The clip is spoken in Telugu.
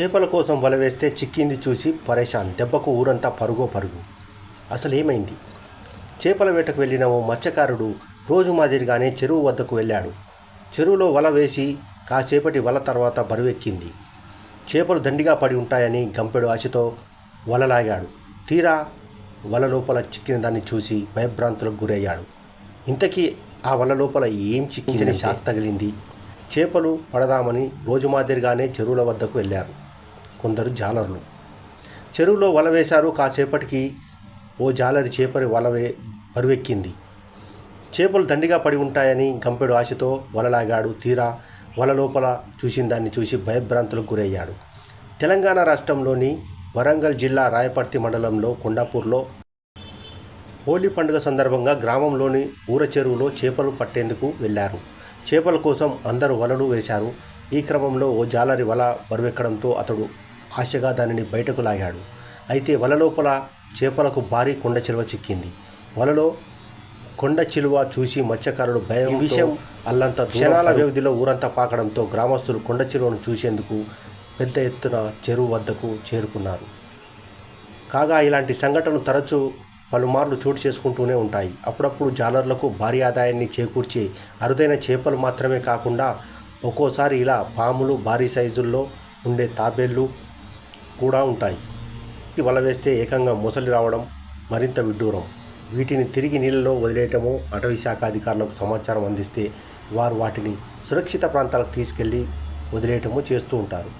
చేపల కోసం వల వేస్తే చిక్కింది చూసి పరేషాన్ దెబ్బకు ఊరంతా పరుగో పరుగు. అసలు ఏమైంది చేపల వేటకు వెళ్ళిన ఓ మత్స్యకారుడు రోజు మాదిరిగానే చెరువు వద్దకు వెళ్ళాడు. చెరువులో వల వేసి కాసేపటి వల తర్వాత బరువెక్కింది. చేపలు దండిగా పడి ఉంటాయని గంపెడు ఆశతో వల లాగాడు. తీరా వల లోపల చిక్కిన దాన్ని చూసి భయభ్రాంతులకు గురయ్యాడు. ఇంతకీ ఆ వల లోపల ఏం చిక్కించని షాక్ తగిలింది? చేపలు పడదామని రోజు మాదిరిగానే చెరువుల వద్దకు వెళ్ళారు. కొందరు జాలర్లు. చెరువులో వల వేశారు. కాసేపటికి ఓ జాలరి చేపరి వల వే బరువెక్కింది. చేపలు దండిగా పడి ఉంటాయని గంపెడు ఆశతో వలలాగాడు. తీరా వల లోపల చూసిన దాన్ని చూసి భయభ్రాంతులకు గురయ్యాడు. తెలంగాణ రాష్ట్రంలోని వరంగల్ జిల్లా రాయపర్తి మండలంలో కొండాపూర్లో హోలీ పండుగ సందర్భంగా గ్రామంలోని ఊర చెరువులో చేపలు పట్టేందుకు వెళ్ళారు. చేపల కోసం అందరూ వలలు వేశారు. ఈ క్రమంలో ఓ జాలరి వల బరువెక్కడంతో అతడు ఆశగా దానిని బయటకు లాగాడు. అయితే వల లోపల చేపలకు భారీ కొండ చిలువ చిక్కింది. వలలో కొండ చిలువ చూసి మత్స్యకారుడు భయం విషయం అల్లంత క్షణాల వ్యవధిలో ఊరంతా పాకడంతో గ్రామస్తులు కొండ చిలువను చూసేందుకు పెద్ద ఎత్తున చెరువు వద్దకు చేరుకున్నారు. కాగా ఇలాంటి సంఘటనలు తరచూ పలుమార్లు చోటు చేసుకుంటూనే ఉంటాయి. అప్పుడప్పుడు జాలర్లకు భారీ ఆదాయాన్ని చేకూర్చే అరుదైన చేపలు మాత్రమే కాకుండా ఒక్కోసారి ఇలా పాములు భారీ సైజుల్లో ఉండే తాబేళ్ళు కూడా ఉంటాయి. ఈ వల వేస్తే ఏకంగా ముసలి రావడం మరింత విడ్డూరం. వీటిని తిరిగి నీళ్ళలో వదిలేయటమో అటవీ శాఖ అధికారులకు సమాచారం అందిస్తే వారు వాటిని సురక్షిత ప్రాంతాలకు తీసుకెళ్ళి వదిలేయటమో చేస్తూ ఉంటారు.